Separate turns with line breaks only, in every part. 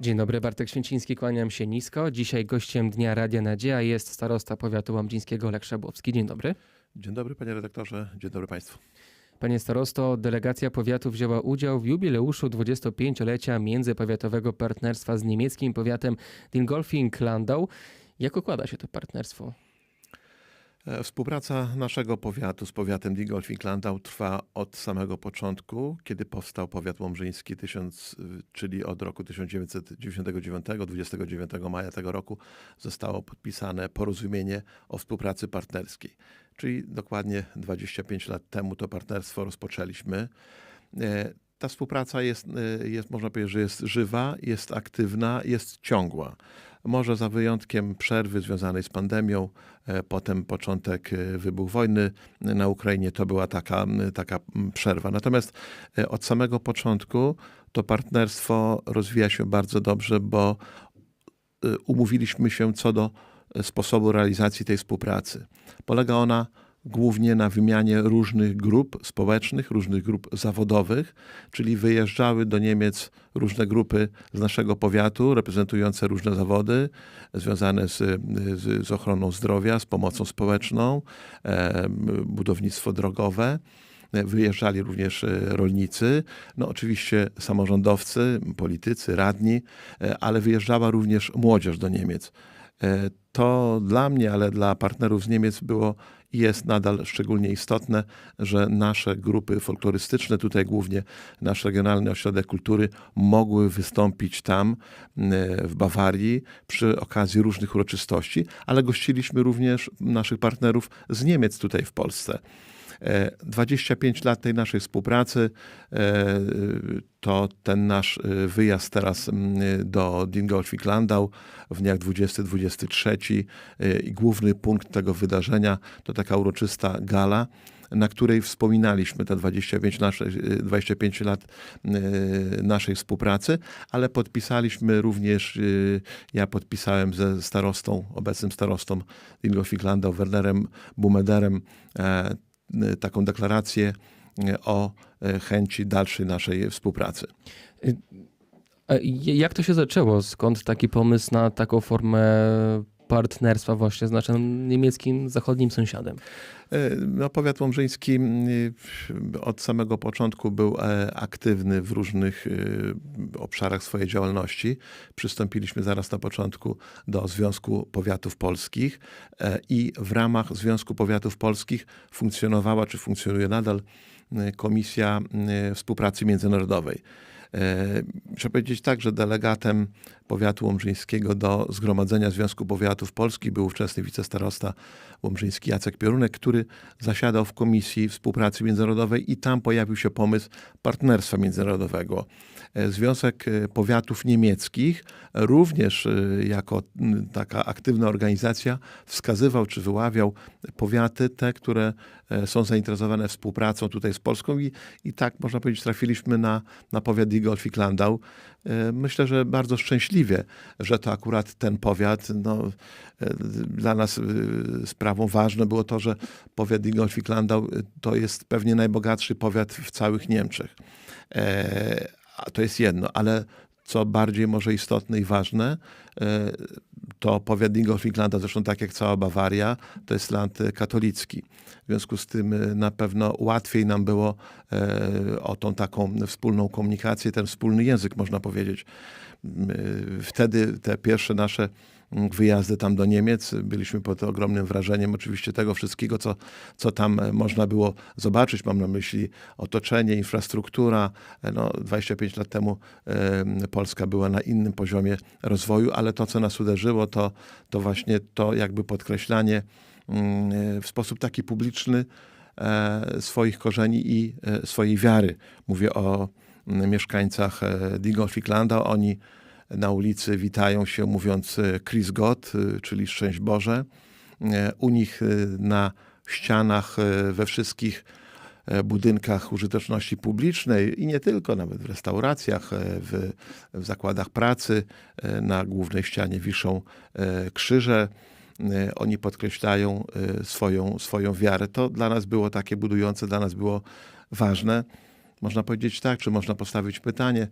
Dzień dobry, Bartek Święciński, kłaniam się nisko. Dzisiaj gościem Dnia Radia Nadzieja jest starosta powiatu łomżyńskiego Olek Szabłowski. Dzień dobry.
Dzień dobry panie redaktorze, dzień dobry państwu.
Panie starosto, delegacja powiatu wzięła udział w jubileuszu 25-lecia międzypowiatowego partnerstwa z niemieckim powiatem Dingolfing-Landau. Jak układa się to partnerstwo?
E, Współpraca naszego powiatu z powiatem Dingolfing-Landau trwa od samego początku, kiedy powstał powiat łomżyński, tysiąc, czyli od roku 1999, 29 maja tego roku zostało podpisane porozumienie o współpracy partnerskiej. Czyli dokładnie 25 lat temu to partnerstwo rozpoczęliśmy. E, Ta współpraca jest, e, jest, można powiedzieć, że jest żywa, jest aktywna, jest ciągła. Może za wyjątkiem przerwy związanej z pandemią, e, potem początek e, wybuch wojny na Ukrainie, to była taka, taka przerwa. Natomiast e, od samego początku to partnerstwo rozwija się bardzo dobrze, bo umówiliśmy się co do sposobu realizacji tej współpracy. Polega ona głównie na wymianie różnych grup społecznych, różnych grup zawodowych, czyli wyjeżdżały do Niemiec różne grupy z naszego powiatu, reprezentujące różne zawody związane z, z, z ochroną zdrowia, z pomocą społeczną, e, budownictwo drogowe. Wyjeżdżali również e, rolnicy, no oczywiście samorządowcy, politycy, radni, e, ale wyjeżdżała również młodzież do Niemiec. E, To dla mnie, ale dla partnerów z Niemiec było jest nadal szczególnie istotne, że nasze grupy folklorystyczne, tutaj głównie nasz Regionalny Ośrodek Kultury, mogły wystąpić tam e, w Bawarii przy okazji różnych uroczystości, ale gościliśmy również naszych partnerów z Niemiec tutaj w Polsce. E, 25 lat tej naszej współpracy. E, to ten nasz e, wyjazd teraz do Dingolfing-Landau w dniach 20-23 e, i główny punkt tego wydarzenia to taka uroczysta gala, na której wspominaliśmy te 25, nasze, e, 25 lat e, naszej współpracy, ale podpisaliśmy również, e, ja podpisałem ze starostą, obecnym starostą Dingolfing-Landau, Wernerem Bumederem, e, e, taką deklarację e, o e, chęci dalszej naszej współpracy.
Jak to się zaczęło? Skąd taki pomysł na taką formę partnerstwa właśnie z naszym niemieckim zachodnim sąsiadem?
E, No, powiat łomżyński y, od samego początku był e, aktywny w różnych obszarach swojej działalności. Przystąpiliśmy zaraz na początku do Związku Powiatów Polskich e, i w ramach Związku Powiatów Polskich funkcjonowała, czy funkcjonuje nadal, Komisja Współpracy Międzynarodowej. E, Trzeba powiedzieć tak, że delegatem powiatu łomżyńskiego do Zgromadzenia Związku Powiatów Polskich był ówczesny wicestarosta łomżyński Jacek Piorunek, który zasiadał w Komisji Współpracy Międzynarodowej i tam pojawił się pomysł partnerstwa międzynarodowego. E, Związek e, Powiatów Niemieckich również e, jako taka aktywna organizacja wskazywał czy wyławiał powiaty, te, które są zainteresowane współpracą tutaj z Polską i, i tak można powiedzieć trafiliśmy na, na powiat Digolfik-Landau. E, Myślę, że bardzo szczęśliwie, że to akurat ten powiat, no, e, dla nas e, sprawą ważne było to, że powiat Digolfik-Landau e, to jest pewnie najbogatszy powiat w całych Niemczech. E, to jest jedno, ale co bardziej może istotne i ważne, e, to powiat Dingolfing-Landau, zresztą tak jak cała Bawaria, to jest land e, katolicki. W związku z tym e, na pewno łatwiej nam było e, o tą taką wspólną komunikację, ten wspólny język, można powiedzieć. Wtedy te pierwsze nasze wyjazdy tam do Niemiec, byliśmy pod ogromnym wrażeniem oczywiście tego wszystkiego, co, co tam e, można było zobaczyć. Mam na myśli otoczenie, infrastruktura. E, No, 25 lat temu Polska była na innym poziomie rozwoju, ale to, co nas uderzyło, to, to właśnie to jakby podkreślanie mm, e, w sposób taki publiczny swoich korzeni i swojej wiary. Mówię o mm, mieszkańcach Dingolfik-Landau. Oni na ulicy witają się mówiąc e, Chris God, e, czyli szczęść Boże. E, U nich na ścianach we wszystkich budynkach użyteczności publicznej i nie tylko, nawet w restauracjach, w, w zakładach pracy na głównej ścianie wiszą krzyże. Oni podkreślają swoją, swoją wiarę. To dla nas było takie budujące, dla nas było ważne. Można powiedzieć tak, czy można postawić pytanie,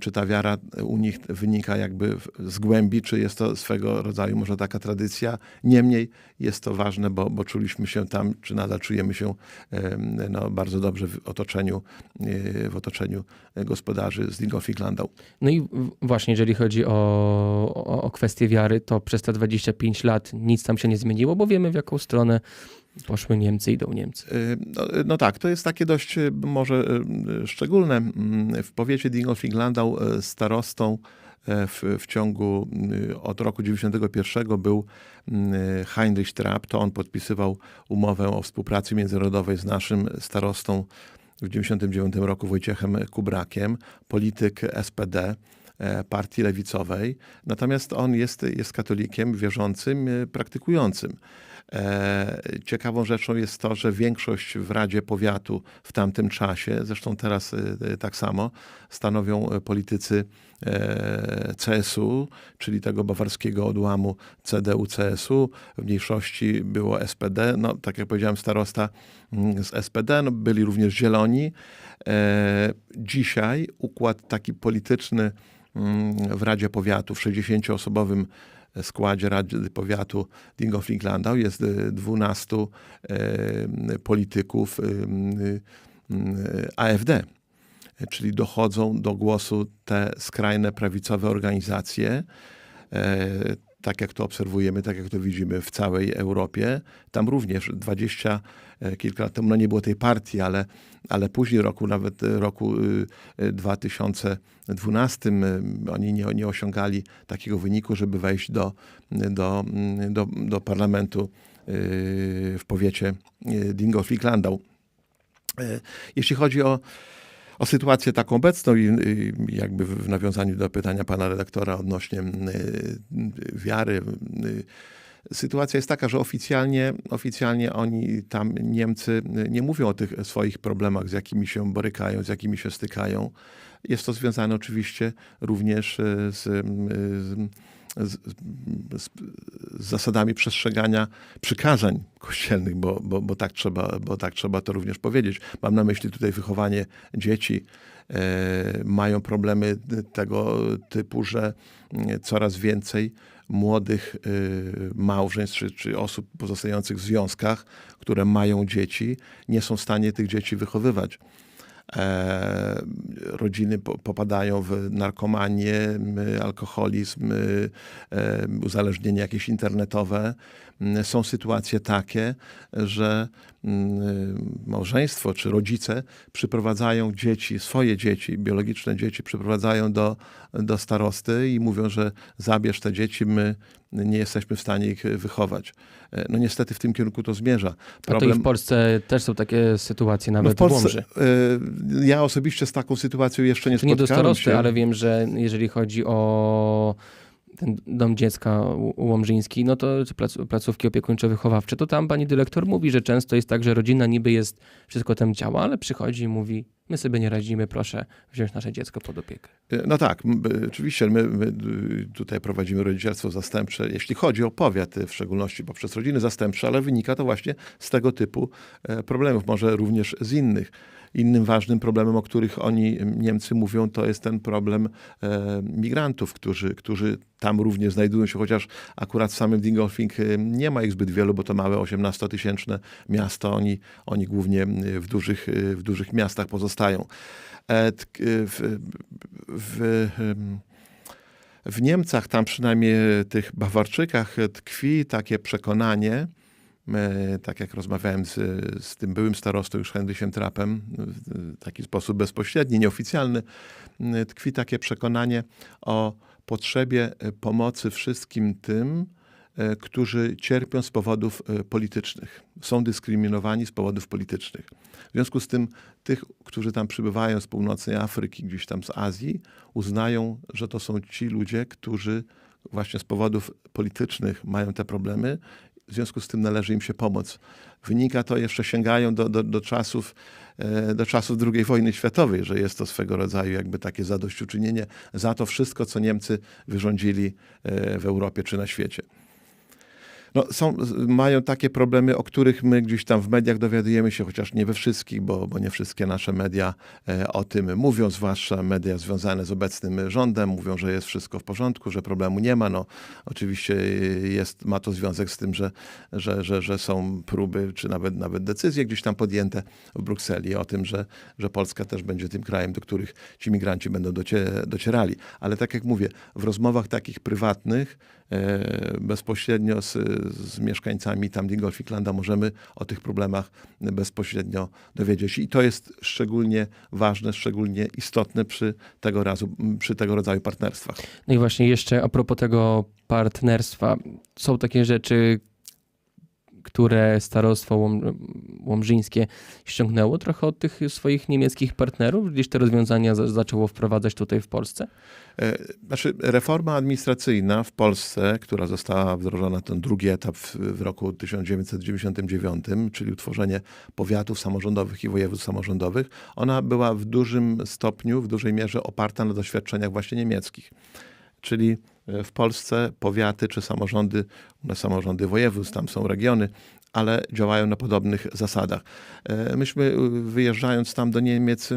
czy ta wiara u nich wynika jakby z głębi, czy jest to swego rodzaju może taka tradycja. Niemniej jest to ważne, bo, bo czuliśmy się tam, czy nadal czujemy się no, bardzo dobrze w otoczeniu, e, w otoczeniu gospodarzy z Dingolfing Landau.
No i właśnie, jeżeli chodzi o, o, o kwestię wiary, to przez te 25 lat nic tam się nie zmieniło, bo wiemy w jaką stronę poszły Niemcy, idą Niemcy.
Y, No, no tak, to jest takie dość y, może y, szczególne. Mm, W powiecie Dingolfing-Landau y, starostą y, w, w ciągu y, od roku 91 był y, Heinrich Trapp. To on podpisywał umowę o współpracy międzynarodowej z naszym starostą w 99 roku Wojciechem Kubrakiem, polityk SPD partii lewicowej. Natomiast on jest, jest katolikiem wierzącym, e, praktykującym. E, Ciekawą rzeczą jest to, że większość w Radzie Powiatu w tamtym czasie, zresztą teraz e, tak samo, stanowią e, politycy e, CSU, czyli tego bawarskiego odłamu CDU-CSU. W mniejszości było SPD, no tak jak powiedziałem, starosta mm, z SPD, no, byli również Zieloni. E, Dzisiaj układ taki polityczny w Radzie Powiatu, w 60-osobowym składzie Rady Powiatu Dingolfing-Landau jest e, 12 e, polityków e, e, AfD. Czyli dochodzą do głosu te skrajne prawicowe organizacje, e, tak jak to obserwujemy, tak jak to widzimy w całej Europie. Tam również 20 e, kilka lat temu, no nie było tej partii, ale, ale później roku, nawet e, roku y, y, 2012 y, oni nie, nie osiągali takiego wyniku, żeby wejść do, do, mm, do, do parlamentu w powiecie y, Dingolfing-Landau. E, Jeśli chodzi o, o sytuację taką obecną i jakby w nawiązaniu do pytania pana redaktora odnośnie y, wiary, y, sytuacja jest taka, że oficjalnie, oficjalnie oni tam, Niemcy, y, nie mówią o tych swoich problemach, z jakimi się borykają, z jakimi się stykają. Jest to związane oczywiście również y, z, y, z, z, z, z zasadami przestrzegania przykazań kościelnych, bo, bo, bo, tak trzeba, bo tak trzeba to również powiedzieć. Mam na myśli tutaj wychowanie dzieci. E, mają problemy tego typu, że mm, coraz więcej młodych y, małżeństw czy, czy osób pozostających w związkach, które mają dzieci, nie są w stanie tych dzieci wychowywać. E, rodziny po, popadają w narkomanię, alkoholizm, e, uzależnienie jakieś internetowe. M, Są sytuacje takie, że mm, małżeństwo czy rodzice przyprowadzają dzieci, swoje dzieci, biologiczne dzieci, przyprowadzają do, do starosty i mówią, że zabierz te dzieci, my nie jesteśmy w stanie ich wychować. E, No niestety w tym kierunku to zmierza.
A to i w Polsce też są takie sytuacje, nawet
No w Polsce,
w
e, ja osobiście z taką sytuacją jeszcze nie
To nie do
spotkałem
starosty,
się.
ale wiem, że jeżeli chodzi o ten dom dziecka łomżyński, no to placówki opiekuńczo-wychowawcze, to tam pani dyrektor mówi, że często jest tak, że rodzina niby jest, wszystko tam działa, ale przychodzi i mówi, my sobie nie radzimy, proszę wziąć nasze dziecko pod opiekę.
No tak, oczywiście my, my tutaj prowadzimy rodzicielstwo zastępcze, jeśli chodzi o powiat, w szczególności poprzez rodziny zastępcze, ale wynika to właśnie z tego typu e, problemów, może również z innych. Innym ważnym problemem, o których oni, Niemcy, mówią, to jest ten problem e, migrantów, którzy, którzy tam również znajdują się, chociaż akurat w samym Dingolfing y, nie ma ich zbyt wielu, bo to małe 18-tysięczne miasto, oni, oni głównie w dużych, y, w dużych miastach pozostają. E, y, w, w, w Niemcach, tam przynajmniej tych Bawarczykach tkwi takie przekonanie, e, tak jak rozmawiałem z, z tym byłym starostą już Henrysiem Trapem, w taki sposób bezpośredni, nieoficjalny, tkwi takie przekonanie o potrzebie e, pomocy wszystkim tym, e, którzy cierpią z powodów e, politycznych, są dyskryminowani z powodów politycznych. W związku z tym tych, którzy tam przybywają z północnej Afryki, gdzieś tam z Azji, uznają, że to są ci ludzie, którzy właśnie z powodów politycznych mają te problemy. W związku z tym należy im się pomóc. Wynika to jeszcze, sięgają do, do, do, czasów, e, do czasów II wojny światowej, że jest to swego rodzaju jakby takie zadośćuczynienie za to wszystko, co Niemcy wyrządzili e, w Europie czy na świecie. No, są, mają takie problemy, o których my gdzieś tam w mediach dowiadujemy się, chociaż nie we wszystkich, bo, bo nie wszystkie nasze media e, o tym mówią, zwłaszcza media związane z obecnym rządem, mówią, że jest wszystko w porządku, że problemu nie ma. No, oczywiście jest, ma to związek z tym, że, że, że, że są próby, czy nawet, nawet decyzje gdzieś tam podjęte w Brukseli o tym, że, że Polska też będzie tym krajem, do których ci migranci będą docie, docierali. Ale tak jak mówię, w rozmowach takich prywatnych, bezpośrednio z, z mieszkańcami tam Dingolfiklanda możemy o tych problemach bezpośrednio dowiedzieć się. I to jest szczególnie ważne, szczególnie istotne przy tego, razu, przy tego rodzaju partnerstwach.
No i właśnie jeszcze a propos tego partnerstwa. Są takie rzeczy, które starostwo łom, łomżyńskie ściągnęło trochę od tych swoich niemieckich partnerów? Gdzieś te rozwiązania za, zaczęło wprowadzać tutaj w Polsce?
E, Znaczy, reforma administracyjna w Polsce, która została wdrożona, ten drugi etap w, w roku 1999, czyli utworzenie powiatów samorządowych i województw samorządowych, ona była w dużym stopniu, w dużej mierze oparta na doświadczeniach właśnie niemieckich. Czyli w Polsce powiaty czy samorządy, samorządy województw, tam są regiony, ale działają na podobnych zasadach. E, Myśmy y, wyjeżdżając tam do Niemiec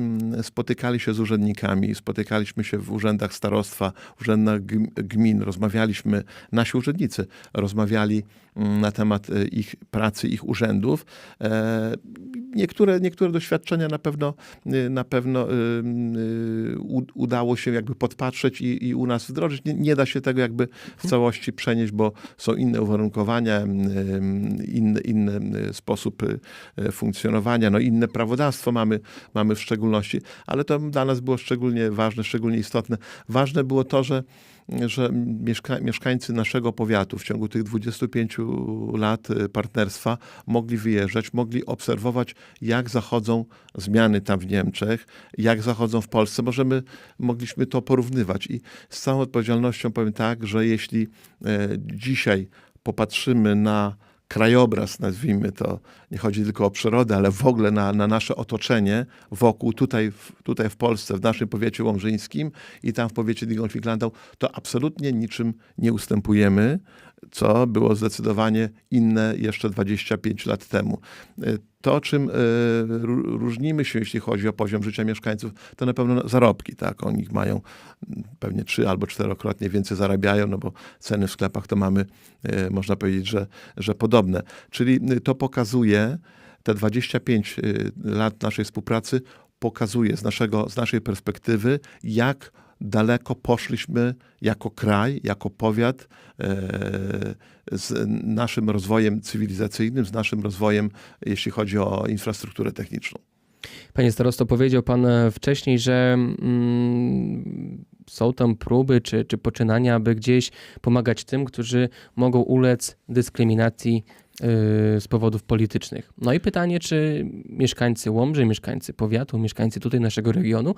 spotykali się z urzędnikami, spotykaliśmy się w urzędach starostwa, urzędach gm- gmin, rozmawialiśmy, nasi urzędnicy rozmawiali na temat e, ich pracy, ich urzędów. E, Niektóre, niektóre doświadczenia na pewno, na pewno udało się jakby podpatrzeć i, i u nas wdrożyć. Nie, nie da się tego jakby w całości przenieść, bo są inne uwarunkowania, ym, inny, sposób y, y, funkcjonowania, no inne prawodawstwo mamy, mamy w szczególności, ale to dla nas było szczególnie ważne, szczególnie istotne. Ważne było to, że że mieszka mieszkańcy naszego powiatu w ciągu tych 25 lat y, partnerstwa mogli wyjeżdżać, mogli obserwować, jak zachodzą zmiany tam w Niemczech, jak zachodzą w Polsce. Możemy, mogliśmy to porównywać. I z całą odpowiedzialnością powiem tak, że jeśli e, dzisiaj popatrzymy na krajobraz, nazwijmy to, nie chodzi tylko o przyrodę, ale w ogóle na, na nasze otoczenie wokół, tutaj, w- tutaj w Polsce, w naszym powiecie łomżyńskim i tam w powiecie Digolfiklandą, to absolutnie niczym nie ustępujemy, co było zdecydowanie inne jeszcze 25 lat temu. To, czym ró- różnimy się, jeśli chodzi o poziom życia mieszkańców, to na pewno zarobki. Tak? Oni mają mm, pewnie trzy albo czterokrotnie więcej zarabiają, no bo ceny w sklepach to mamy, y, można powiedzieć, że, że podobne. Czyli y, to pokazuje, te 25 y, lat naszej współpracy pokazuje z, naszego, z naszej perspektywy, jak daleko poszliśmy jako kraj, jako powiat e, z naszym rozwojem cywilizacyjnym, z naszym rozwojem, jeśli chodzi o infrastrukturę techniczną.
Panie starosto, powiedział pan e, wcześniej, że mm, są tam próby czy, czy poczynania, aby gdzieś pomagać tym, którzy mogą ulec dyskryminacji y, z powodów politycznych. No i pytanie, czy mieszkańcy Łomży, mieszkańcy powiatu, mieszkańcy tutaj naszego regionu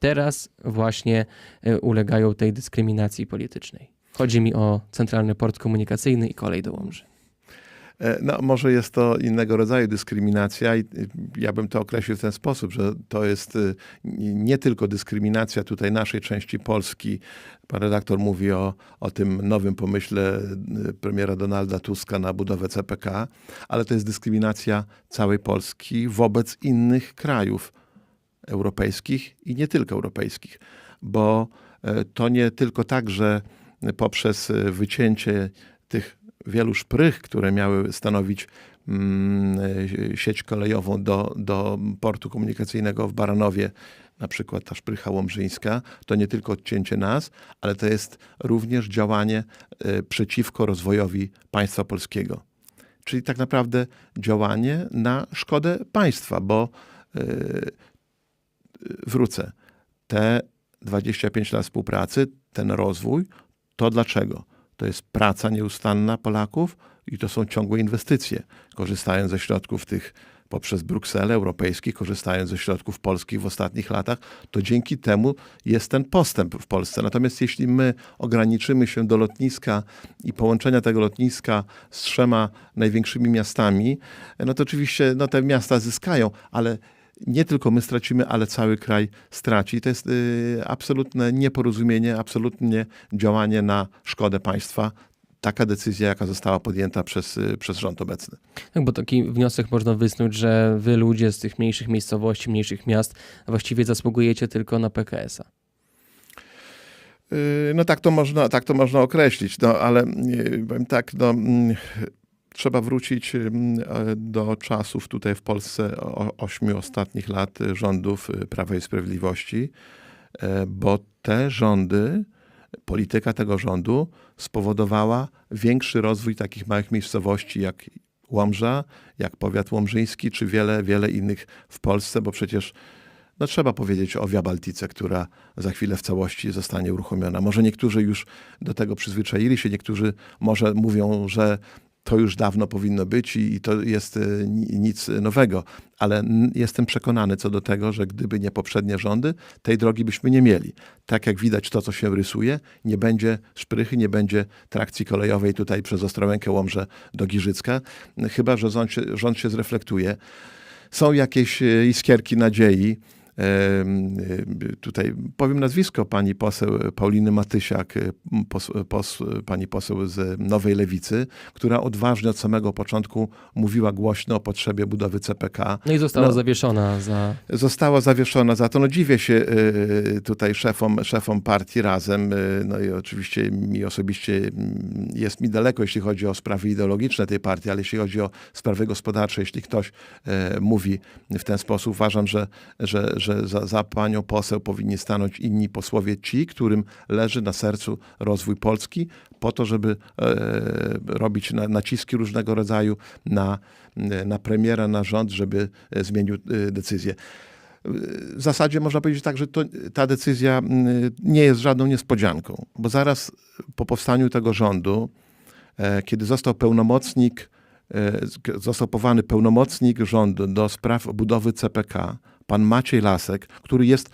teraz właśnie y, ulegają tej dyskryminacji politycznej. Chodzi mi o Centralny Port Komunikacyjny i kolej do Łomży.
E, No, może jest to innego rodzaju dyskryminacja i ja bym to określił w ten sposób, że to jest y, nie tylko dyskryminacja tutaj naszej części Polski. Pan redaktor mówi o, o tym nowym pomyśle y, premiera Donalda Tuska na budowę CPK, ale to jest dyskryminacja całej Polski wobec innych krajów europejskich i nie tylko europejskich, bo e, to nie tylko tak, że poprzez e, wycięcie tych wielu szprych, które miały stanowić mm, e, sieć kolejową do, do portu komunikacyjnego w Baranowie, na przykład ta szprycha łomżyńska, to nie tylko odcięcie nas, ale to jest również działanie przeciwko rozwojowi państwa polskiego. Czyli tak naprawdę działanie na szkodę państwa, bo wrócę. Te 25 lat współpracy, ten rozwój, to dlaczego? To jest praca nieustanna Polaków i to są ciągłe inwestycje. Korzystając ze środków tych poprzez Brukselę europejskich, korzystając ze środków polskich w ostatnich latach, to dzięki temu jest ten postęp w Polsce. Natomiast jeśli my ograniczymy się do lotniska i połączenia tego lotniska z trzema największymi miastami, no to oczywiście no, te miasta zyskają, ale nie tylko my stracimy, ale cały kraj straci. To jest y, absolutne nieporozumienie, absolutnie działanie na szkodę państwa. taka decyzja, jaka została podjęta przez, y, przez rząd obecny.
Tak, bo taki wniosek można wysnuć, że wy ludzie z tych mniejszych miejscowości, mniejszych miast właściwie zasługujecie tylko na PKS-a.
Y, No tak to można, tak to można określić, no ale y, powiem tak, no, mm, trzeba wrócić e, do czasów tutaj w Polsce ośmiu ostatnich lat rządów y, Prawa i Sprawiedliwości, e, bo te rządy, polityka tego rządu spowodowała większy rozwój takich małych miejscowości jak Łomża, jak powiat łomżyński, czy wiele, wiele innych w Polsce, bo przecież no trzeba powiedzieć o Via Baltice, która za chwilę w całości zostanie uruchomiona. Może niektórzy już do tego przyzwyczaili się, niektórzy może mówią, że to już dawno powinno być i i to jest e, ni- nic nowego, ale jestem przekonany co do tego, że gdyby nie poprzednie rządy, tej drogi byśmy nie mieli. Tak jak widać to, co się rysuje, nie będzie szprychy, nie będzie trakcji kolejowej tutaj przez Ostrołękę Łomże do Giżycka, chyba, że rząd się, rząd się zreflektuje są jakieś e, iskierki nadziei. E, Tutaj powiem nazwisko pani poseł Pauliny Matysiak, e, pos, pos, pani poseł z Nowej Lewicy, która odważnie od samego początku mówiła głośno o potrzebie budowy CPK.
No i została
No.
zawieszona za
Została zawieszona za to. No dziwię się y, tutaj szefom, szefom partii razem. y, No i oczywiście mi osobiście mm, jest mi daleko, jeśli chodzi o sprawy ideologiczne tej partii, ale jeśli chodzi o sprawy gospodarcze, jeśli ktoś e, mówi w ten sposób, uważam, że, że, że za, za panią poseł powinni stanąć inni posłowie, ci, którym leży na sercu rozwój Polski, po to, żeby e, robić na, naciski różnego rodzaju na, na premiera, na rząd, żeby e, zmienił e, decyzję. W zasadzie można powiedzieć tak, że to, ta decyzja nie jest żadną niespodzianką, bo zaraz po powstaniu tego rządu, e, kiedy został pełnomocnik, e, został powołany pełnomocnik rządu do spraw budowy CPK, pan Maciej Lasek, który jest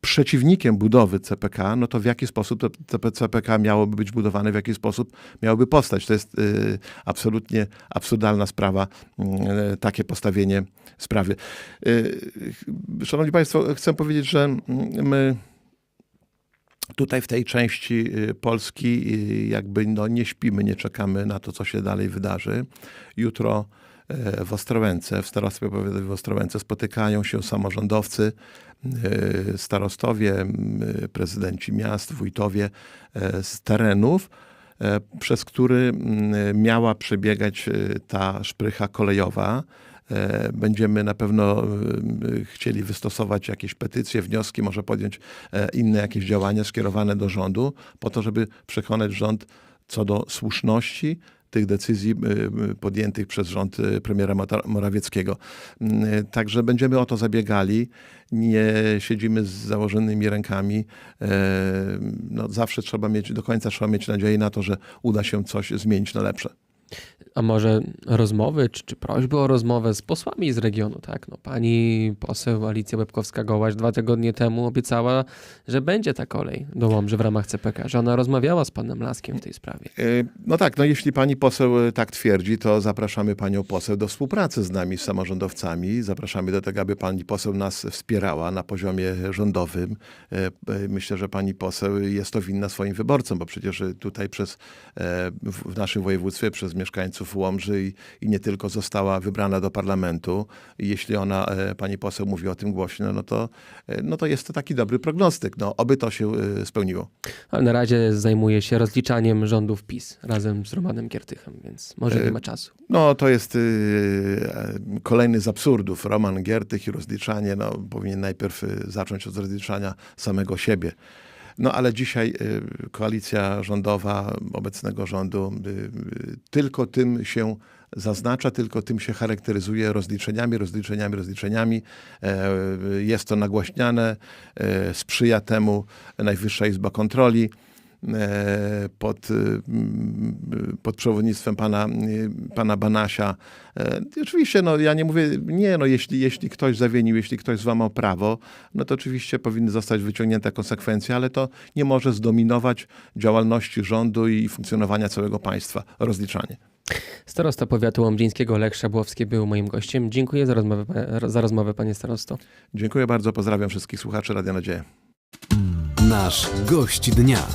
przeciwnikiem budowy CPK, no to w jaki sposób to CP CPK miałoby być budowane, w jaki sposób miałoby powstać. To jest y, absolutnie absurdalna sprawa, y, takie postawienie sprawy. Y, Szanowni Państwo, chcę powiedzieć, że my tutaj w tej części y, Polski y, jakby no nie śpimy, nie czekamy na to, co się dalej wydarzy. Jutro w Ostrołęce, w Starostwie Powiatowym w Ostrołęce spotykają się samorządowcy, e, starostowie, prezydenci miast, wójtowie e, z terenów, e, przez który miała przebiegać e, ta szprycha kolejowa. Będziemy na pewno chcieli wystosować jakieś petycje, wnioski, może podjąć inne jakieś działania skierowane do rządu, po to, żeby przekonać rząd co do słuszności tych decyzji y, y, podjętych przez rząd y, premiera Morawieckiego. Y, Także będziemy o to zabiegali. Nie siedzimy z założonymi rękami. E, No, zawsze trzeba mieć, do końca trzeba mieć nadzieję na to, że uda się coś zmienić na lepsze.
A może rozmowy, czy, czy prośby o rozmowę z posłami z regionu, tak? No, pani poseł Alicja Łebkowska-Gołaś dwa tygodnie temu obiecała, że będzie ta kolej do Łomży w ramach CPK, że ona rozmawiała z panem Laskiem w tej sprawie.
E, No tak, no jeśli pani poseł e, tak twierdzi, to zapraszamy panią poseł do współpracy z nami, z samorządowcami. Zapraszamy do tego, aby pani poseł nas wspierała na poziomie rządowym. E, Myślę, że pani poseł jest to winna swoim wyborcom, bo przecież tutaj przez, w naszym województwie przez mieszkańców Łomży i, i nie tylko została wybrana do parlamentu. I jeśli ona, e, pani poseł mówi o tym głośno, no to, e, no to jest to taki dobry prognostyk. No, oby to się e, spełniło.
Ale na razie zajmuje się rozliczaniem rządów PiS razem z Romanem Giertychem, więc może nie ma czasu.
No, to jest kolejny z absurdów. Roman Giertych i rozliczanie, no, powinien najpierw zacząć od rozliczania samego siebie. No, ale dzisiaj y, koalicja rządowa obecnego rządu y, y, tylko tym się zaznacza, tylko tym się charakteryzuje rozliczeniami, rozliczeniami, rozliczeniami. E, Jest to nagłaśniane, e, sprzyja temu Najwyższa Izba Kontroli pod, y, mm, pod przewodnictwem pana, y, pana Banasia. E, Oczywiście, no, ja nie mówię, nie, no, jeśli, jeśli ktoś zawienił, jeśli ktoś złamał prawo, no to oczywiście powinny zostać wyciągnięte konsekwencje, ale to nie może zdominować działalności rządu i funkcjonowania całego państwa. Rozliczanie.
Starosta powiatu łomżyńskiego Lech Szabłowski był moim gościem. Dziękuję za rozmowę, za rozmowę panie starosto.
Dziękuję bardzo, pozdrawiam wszystkich słuchaczy Radia Nadzieja.
Nasz gość dnia.